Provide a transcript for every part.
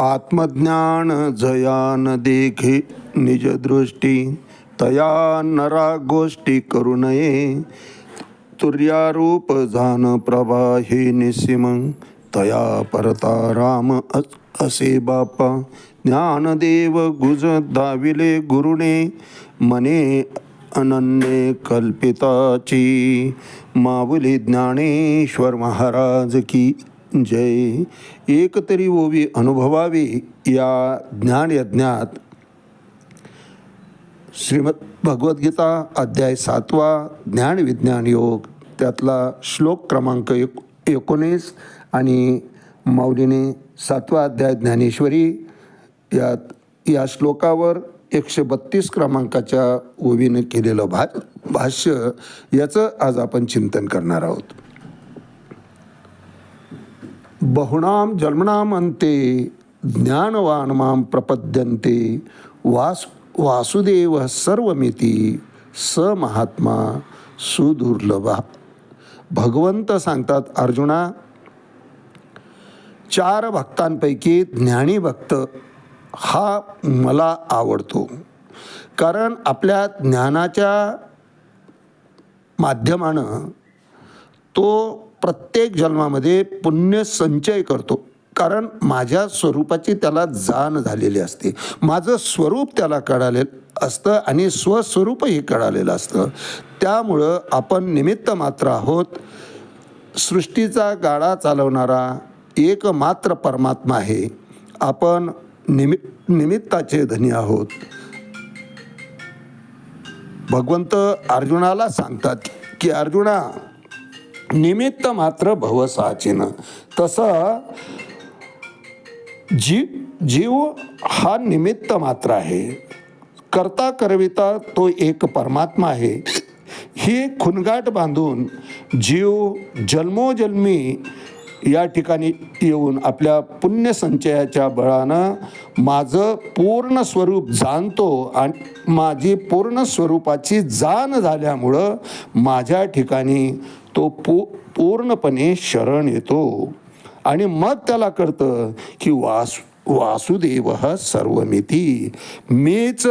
आत्मज्ञान जयान देखे निज दृष्टी तया नरा गोष्टी करू नये। तुर्यारूप जान प्रभा हे निसिम तया परता राम असे बापा। ज्ञानदेव गुज दाविले गुरुने मने अनन्य कल्पिताची। माऊली ज्ञानेश्वर महाराज की जय। एकतरी ओवी अनुभवावी या ज्ञानयज्ञात श्रीमद भगवद्गीता अध्याय सातवा ज्ञान विज्ञान योग त्यातला श्लोक क्रमांक एक एकोणीस आणि माऊलीने सातवा अध्याय ज्ञानेश्वरी यात या श्लोकावर एकशे बत्तीस क्रमांकाच्या ओवीने केलेलं भा भाष्य याचं आज आपण चिंतन करणार आहोत. बहुणाम जन्मनाम अंते ज्ञानवान माम प्रपद्यन्ते वास वासुदेव सर्वमिती स महात्मा सुदुर्लभा। भगवंत सांगतात अर्जुना चार भक्तांपैकी ज्ञानी भक्त हा मला आवडतो. कारण आपल्या ज्ञानाच्या माध्यमानं तो प्रत्येक जन्मामध्ये पुण्य संचय करतो. कारण माझ्या स्वरूपाची त्याला जाण झालेली असते. माझं स्वरूप त्याला कळालेलं असतं आणि स्वस्वरूपही कळालेलं असतं. त्यामुळं आपण निमित्त मात्र आहोत. सृष्टीचा गाडा चालवणारा एकमात्र परमात्मा आहे. आपण निमि निमित्ताचे धनी आहोत. भगवंत अर्जुनाला सांगतात की अर्जुना निमित्त मात्र भवसाचिन तसं जी जीव हा निमित्त मात्र आहे. करता करविता तो एक परमात्मा आहे. ही खुनगाट बांधून जीव जन्मोजन्मी या ठिकाणी येऊन आपल्या पुण्यसंचयाच्या बळानं माझं पूर्ण स्वरूप जाणतो आणि माझी पूर्ण स्वरूपाची जाण झाल्यामुळं माझ्या ठिकाणी तो पू पूर्णपणे शरण येतो. आणि मग त्याला कळतं की वास वासुदेव सर्वमिती. मीच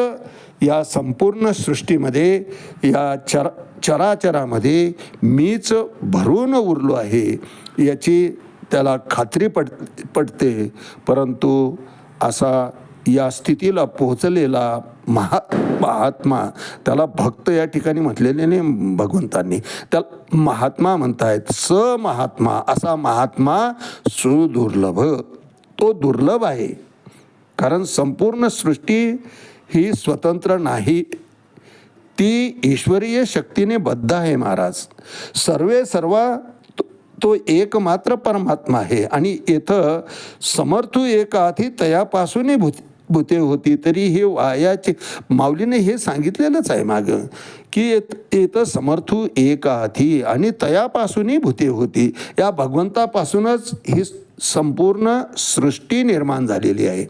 या संपूर्ण सृष्टीमध्ये या चर चराचरामध्ये मीच भरून उरलो आहे. याची त्याला खात्री पड पडते. परंतु असा या स्थितीला पोहोचलेला महा महात्मा त्याला भक्त या ठिकाणी म्हटलेले नाही भगवंतांनी. त्याला महात्मा म्हणतायत स महात्मा असा महात्मा सुदुर्लभ. तो दुर्लभ आहे. कारण संपूर्ण सृष्टी ही स्वतंत्र नाही. ती ईश्वरीय शक्तीने बद्ध आहे महाराज. सर्वे सर्व तो- एकमात्र परमात्मा आहे आणि इथं समर्थू एकाधी तयापासूनही भूत भूते होती तरी हे वायाचे माऊलीने हे सांगितलेलंच आहे मागं की येत- समर्थू एक हाती आणि तयापासूनही भूते होती. या भगवंतापासूनच ही संपूर्ण सृष्टी निर्माण झालेली आहे.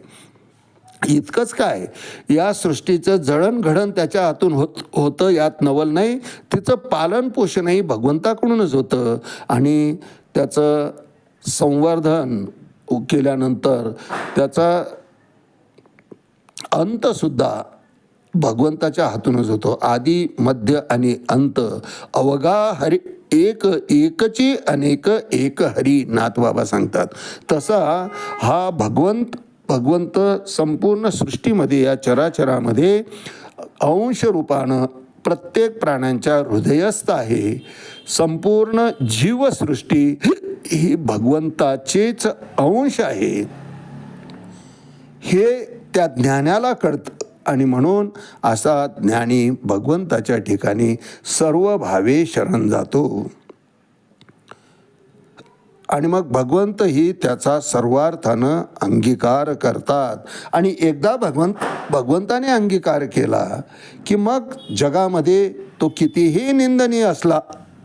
इतकंच काय या सृष्टीचं जडणघडण त्याच्या हातून होत होतं यात नवल नाही तिचं पालनपोषणही भगवंताकडूनच होतं. आणि त्याचं संवर्धन केल्यानंतर त्याचा अंतसुद्धा भगवंताच्या हातूनच होतो. आदी मध्य आणि अंत. अवगा हरी एक एकची अनेक एक हरी नाथबाबा सांगतात. तसा हा भगवंत भगवंत संपूर्ण सृष्टीमध्ये या चराचरामध्ये अंश रूपानं प्रत्येक प्राण्यांच्या हृदयस्थ आहे. संपूर्ण जीवसृष्टी ही भगवंताचेच अंश आहे. हे त्या ज्ञानाला कळतं. आणि म्हणून असा ज्ञानी भगवंताच्या ठिकाणी सर्व भावे शरण जातो. आणि मग भगवंत ही त्याचा सर्वार्थानं अंगीकार करतात. आणि एकदा भगवंत भगवंताने अंगीकार केला की मग जगामध्ये तो कितीही निंदनीय असला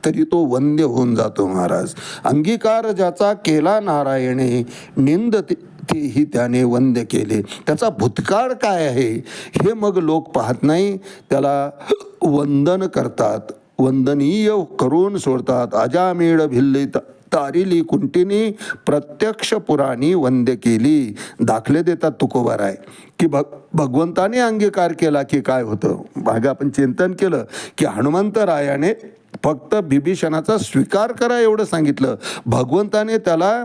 तरी तो वंद्य होऊन जातो महाराज. अंगीकार ज्याचा केला नारायणे निंद ते- तेही त्याने वंद्य केले. त्याचा भूतकाळ काय आहे? हे मग लोक पाहत नाही. त्याला वंदन करतात. वंदनीय करून सोडतात. अजामेळ भिल्लित तारिली कुंटिनी प्रत्यक्ष पुराणी वंद्य केली. दाखले देतात तुकोबार आहे की भग भगवंताने अंगीकार केला की काय होतं? मागे आपण चिंतन केलं की हनुमंतरायाने फक्त बिभीषणाचा स्वीकार करा एवढं सांगितलं. भगवंताने त्याला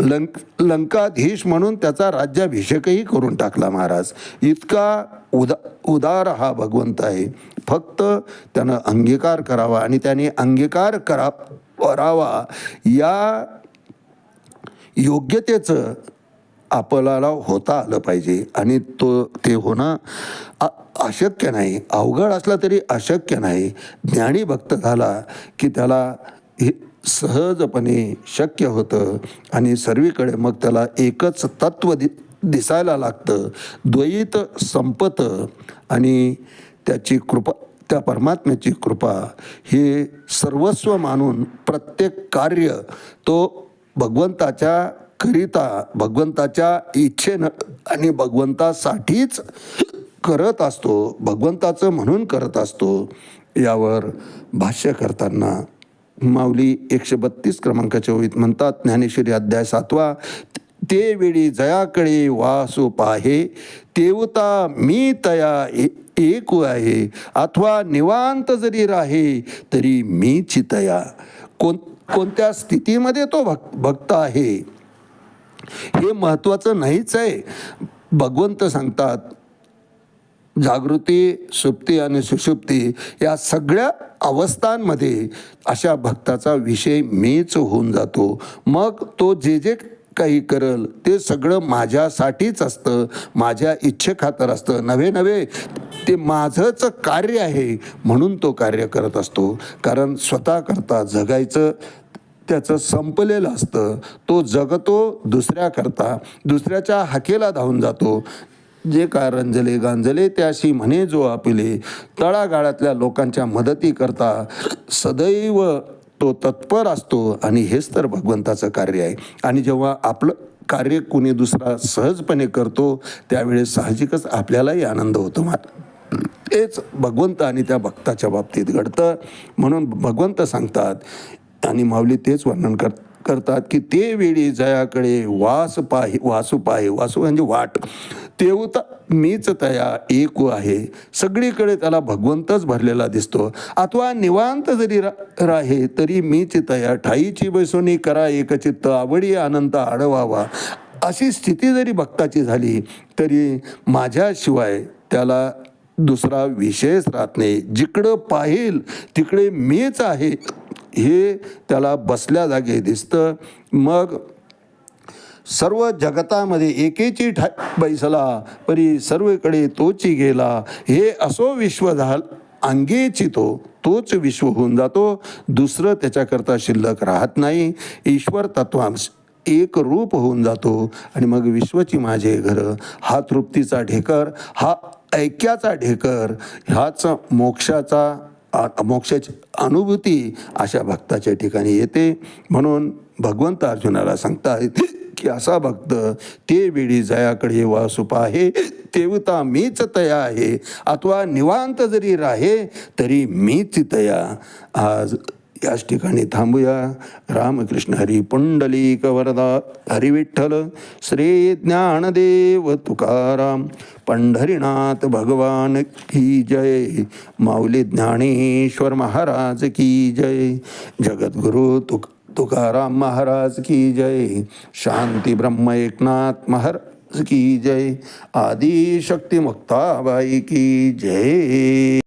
लंक लंकाधीश म्हणून त्याचा राज्याभिषेकही करून टाकला महाराज. इतका उदा उदार हा भगवंत आहे. फक्त त्यानं अंगीकार करावा आणि त्याने अंगीकार करा करावा या योग्यतेचं आपल्याला होता आलं पाहिजे. आणि तो ते होणं अशक्य नाही. अवघड असला तरी अशक्य नाही. ज्ञानी भक्त झाला की त्याला हे सहजपणे शक्य होतं आणि सर्वीकडे मग त्याला एकच तत्व दि दिसायला लागतं. द्वैत संपतं आणि त्याची कृपा त्या परमात्म्याची कृपा हे सर्वस्व मानून प्रत्येक कार्य तो भगवंताच्या करिता भगवंताच्या इच्छेनं आणि भगवंतासाठीच करत असतो भगवंताचं म्हणून करत असतो यावर भाष्य करताना माऊली एकशे बत्तीस क्रमांकाच्या ओळीत म्हणतात ज्ञानेश्वरी अध्याय सातवा ते वेळी जयाकडे वासू पाहे तेवता मी तया ए- एक आहे अथवा निवांत जरी राहे तरी मी चितया कोण कोणत्या स्थितीमध्ये तो भक भक्त आहे? हे महत्त्वाचं नाहीच आहे. भगवंत सांगतात जागृती सुप्ती आणि सुषुप्ती या सगळ्या अवस्थांमध्ये अशा भक्ताचा विषय मीच होऊन जातो. मग तो जे जे काही करल ते सगळं माझ्यासाठीच असतं माझ्या इच्छेखातर असतं. नव्हे नव्हे ते माझंच कार्य आहे म्हणून तो कार्य करत असतो. कारण स्वतः करता जगायचं त्याचं संपलेलं असतं. तो जगतो दुसऱ्याकरता दुसऱ्याच्या हाकेला धावून जातो. जे काय रंजले गांजले त्याशी म्हणे जो आपिले तळागाळातल्या लोकांच्या मदती करता सदैव तो तत्पर असतो आणि हेच तर भगवंताचं कार्य आहे. आणि जेव्हा आपलं कार्य कुणी दुसरा सहजपणे करतो त्यावेळेस साहजिकच आपल्यालाही आनंद होतो मा तेच भगवंत आणि त्या भक्ताच्या बाबतीत घडतं. म्हणून भगवंत सांगतात आणि माऊली तेच वर्णन कर करतात की ते वेळी जयाकडे वास पाहि वासू पाहे वासू म्हणजे वाट. तेवता मीच तया एक आहे. सगळीकडे त्याला भगवंतच भरलेला दिसतो. अथवा निवांत जरी रा राहे तरी मीच तया ठाईची बैसोनी करा एकचित्त आवडी आनंद आडवावा. अशी स्थिती जरी भक्ताची झाली तरी माझ्याशिवाय त्याला दुसरा विषयच राहत नाही. जिकडं पाहिल तिकडे मीच आहे हे त्याला बसल्या जागे दिसतं. मग सर्व जगतामध्ये एकेची ठा बैसला परी सर्वकडे तोची गेला. हे असो विश्व झाल अंगेची तो तोच विश्व होऊन जातो. दुसरं त्याच्याकरता शिल्लक राहत नाही. ईश्वर तत्वांश एक रूप होऊन जातो. आणि मग विश्वची माझे घर हा तृप्तीचा ढेकर हा ऐक्याचा ढेकर ह्याच मोक्षाचा मोक्षाची अनुभूती अशा भक्ताच्या ठिकाणी येते. म्हणून भगवंत अर्जुनाला सांगता येते. की असा भक्त ते वेळी जयाकडे वासुप आहे तेवता मीच तया आहे. अथवा निवांत जरी राहे तरी मीच तया. आज याच ठिकाणी थांबूया. रामकृष्ण हरी पुंडलिक वरदा हरिविठ्ठल श्री ज्ञानदेव तुकाराम पंढरीनाथ भगवान की जय माऊली ज्ञानेश्वर महाराज की जय जगद्गुरु तुक तुकाराम महाराज की जय। शांती ब्रह्म एकनाथ महाराज की जय। आदिशक्ती मुक्ताबाई की जय।